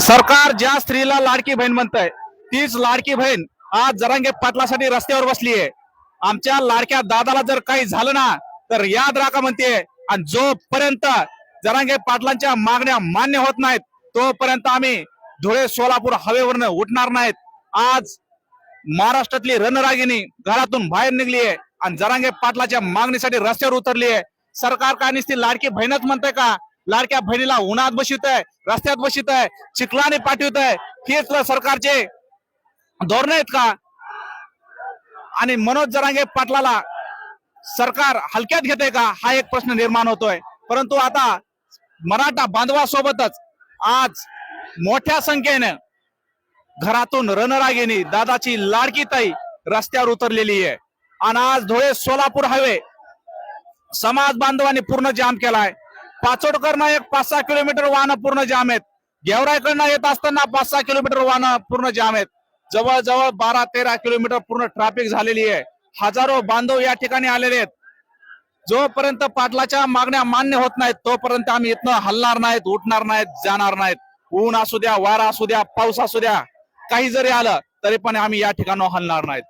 सरकार ज्या स्त्रीला लाडकी बहीण म्हणतंय तीच लाडकी बहीण आज जरांगे पाटलासाठी रस्त्यावर बसली आहे आमच्या लाडक्या दादाला जर काही झालं ना तर याद राखा म्हणते आणि जोपर्यंत जरांगे पाटलांच्या मागण्या मान्य होत नाहीत तोपर्यंत आम्ही धुळे सोलापूर हवेवरनं उठणार नाहीत. आज महाराष्ट्रातली रणरागिणी घरातून बाहेर निघली आहे आणि जरांगे पाटलाच्या मागणीसाठी रस्त्यावर उतरली आहे सरकार काय नुसती लाडकी बहीणच म्हणते का? लाडक्या बहिणीला उन्हात बसवित आहे रस्त्यात बसवित आहे चिखलाने पाठवित आहे हेच सरकारचे धोरण आहेत का? आणि मनोज जरांगे पाटलाला सरकार हलक्यात घेते का? हा एक प्रश्न निर्माण होतोय. परंतु आता मराठा बांधवासोबतच आज मोठ्या संख्येनं घरातून रणरागिणी दादाची लाडकी ताई रस्त्यावर उतरलेली आहे. आणि आज धुळे सोलापूर हवे समाज बांधवांनी पूर्ण जाम केलाय. पाचोडकरनं एक पाच सहा किलोमीटर वाहनं पूर्ण जाम आहेत. गेवरायकडनं येत असताना पाच सहा किलोमीटर वाहनं पूर्ण जाम आहेत. जवळजवळ बारा तेरा किलोमीटर पूर्ण ट्रॅफिक झालेली आहे. हजारो बांधव या ठिकाणी आलेले आहेत. जोपर्यंत पाटलाच्या मागण्या मान्य होत नाहीत तोपर्यंत आम्ही इथनं हलणार नाहीत उठणार नाहीत जाणार नाहीत. ऊन असू द्या वारा असू द्या पाऊस असू द्या काही जरी आलं तरी पण आम्ही या ठिकाणी हलणार नाहीत.